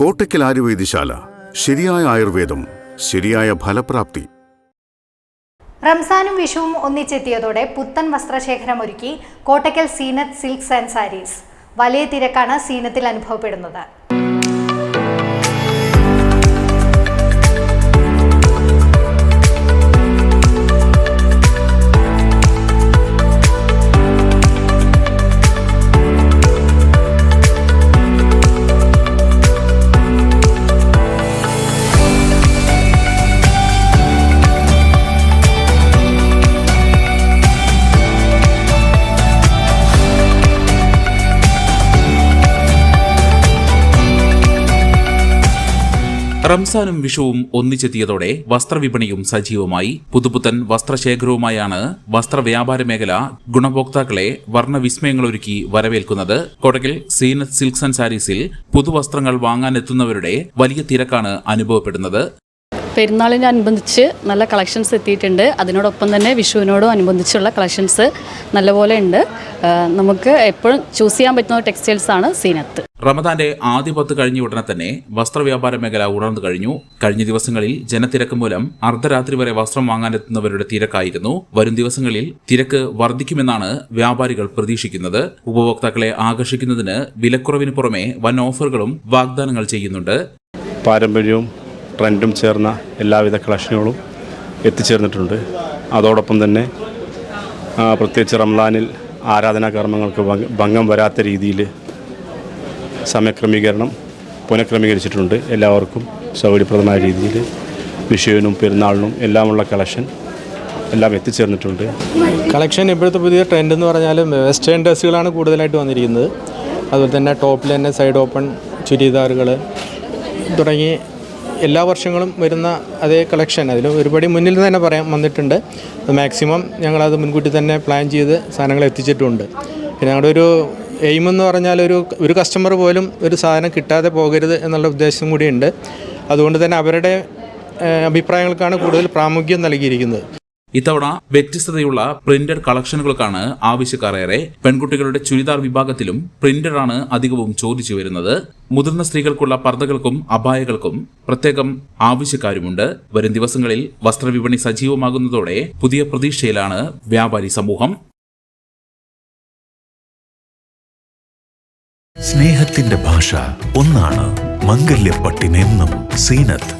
കോട്ടയ്ക്കൽ ആയുർവേദശാല ശരിയായ ആയുർവേദം ശരിയായ ഫലപ്രാപ്തി. റംസാനും വിഷുവും ഒന്നിച്ചെത്തിയതോടെ പുത്തൻ വസ്ത്രശേഖരം ഒരുക്കി കോട്ടയ്ക്കൽ സീനത്ത് സിൽക്സ് ആൻഡ് സാരീസ്. വലിയ തിരക്കാണ് സീനത്തിൽ അനുഭവപ്പെടുന്നത്. റംസാനും വിഷുവും ഒന്നിച്ചെത്തിയതോടെ വസ്ത്രവിപണിയും സജീവമായി. പുതുപുത്തൻ വസ്ത്രശേഖരവുമായാണ് വസ്ത്രവ്യാപാര മേഖല ഗുണഭോക്താക്കളെ വർണവിസ്മയങ്ങളൊരുക്കി വരവേൽക്കുന്നത്. കൊടകിൽ സീനത്ത് സിൽക്സ് ആൻഡ് സാരീസിൽ പുതുവസ്ത്രങ്ങൾ വാങ്ങാനെത്തുന്നവരുടെ വലിയ തിരക്കാണ് അനുഭവപ്പെടുന്നത്. പെരുന്നാളിനനുബന്ധിച്ച് നല്ല കളക്ഷൻസ് എത്തിയിട്ടുണ്ട്. അതിനോടൊപ്പം തന്നെ വിഷുവിനോടും അനുബന്ധിച്ചുള്ള കളക്ഷൻസ് നല്ലപോലെ ഉണ്ട്. നമുക്ക് എപ്പോഴും ചൂസ് ചെയ്യാൻ പറ്റുന്ന ടെക്സ്റ്റൈൽസ് ആണ് സീനത്ത്. റമദാന്റെ ആദ്യ പത്ത് കഴിഞ്ഞ ഉടനെ തന്നെ വസ്ത്രവ്യാപാര മേഖല ഉണർന്നു കഴിഞ്ഞു. കഴിഞ്ഞ ദിവസങ്ങളിൽ ജനത്തിരക്ക് മൂലം അർദ്ധരാത്രി വരെ വസ്ത്രം വാങ്ങാനെത്തുന്നവരുടെ തിരക്കായിരുന്നു. വരും ദിവസങ്ങളിൽ തിരക്ക് വർദ്ധിക്കുമെന്നാണ് വ്യാപാരികൾ പ്രതീക്ഷിക്കുന്നത്. ഉപഭോക്താക്കളെ ആകർഷിക്കുന്നതിന് വിലക്കുറവിന് പുറമെ വൻ ഓഫറുകളും വാഗ്ദാനങ്ങൾ ചെയ്യുന്നുണ്ട്. പാരമ്പര്യവും ട്രെൻഡും ചേർന്ന എല്ലാവിധ കളക്ഷനുകളും എത്തിച്ചേർന്നിട്ടുണ്ട്. അതോടൊപ്പം തന്നെ പ്രത്യേകിച്ച് റംലാനിൽ ആരാധനാ കർമ്മങ്ങൾക്ക് ഭംഗം വരാത്ത രീതിയിൽ സമയക്രമീകരണം പുനഃക്രമീകരിച്ചിട്ടുണ്ട്. എല്ലാവർക്കും സൗകര്യപ്രദമായ രീതിയിൽ വിഷുവിനും പെരുന്നാളിനും എല്ലാമുള്ള കളക്ഷൻ എല്ലാം എത്തിച്ചേർന്നിട്ടുണ്ട്. കളക്ഷൻ ഇപ്പോഴത്തെ പുതിയ ട്രെൻഡ് എന്ന് പറഞ്ഞാൽ വെസ്റ്റേൺ ഡ്രസ്സുകളാണ് കൂടുതലായിട്ട് വന്നിരിക്കുന്നത്. അതുപോലെ തന്നെ ടോപ്പിൽ തന്നെ സൈഡ് ഓപ്പൺ ചുരിദാറുകൾ തുടങ്ങി എല്ലാ വർഷങ്ങളും വരുന്ന അതേ കളക്ഷൻ അതിൽ ഒരുപടി മുന്നിൽ തന്നെ പറയാൻ വന്നിട്ടുണ്ട്. മാക്സിമം ഞങ്ങളത് മുൻകൂട്ടി തന്നെ പ്ലാൻ ചെയ്ത് സാധനങ്ങൾ എത്തിച്ചിട്ടുണ്ട്. പിന്നെ ഞങ്ങളുടെ ഒരു എയിം എന്ന് പറഞ്ഞാൽ ഒരു ഒരു കസ്റ്റമർ പോലും ഒരു സാധനം കിട്ടാതെ പോകരുത് എന്നുള്ള ഉദ്ദേശം കൂടിയുണ്ട്. അതുകൊണ്ട് തന്നെ അവരുടെ അഭിപ്രായങ്ങൾക്കാണ് കൂടുതൽ പ്രാമുഖ്യം നൽകിയിരിക്കുന്നത്. ഇത്തവണ വ്യത്യസ്തതയുള്ള പ്രിന്റഡ് കളക്ഷനുകൾക്കാണ് ആവശ്യക്കാരേറെ പെൺകുട്ടികളുടെ ചുരിദാർ വിഭാഗത്തിലും പ്രിന്റഡാണ് അധികവും ചോദിച്ചു വരുന്നത്. മുതിർന്ന സ്ത്രീകൾക്കുള്ള പർദ്ദകൾക്കും അപായകൾക്കും പ്രത്യേകം ആവശ്യക്കാരുമുണ്ട്. വരും ദിവസങ്ങളിൽ വസ്ത്രവിപണി സജീവമാകുന്നതോടെ പുതിയ പ്രതീക്ഷയിലാണ് വ്യാപാരി സമൂഹം. സ്നേഹത്തിന്റെ ഭാഷ ഒന്നാണ് മംഗല്യപ്പട്ടിനെന്നും Seenath.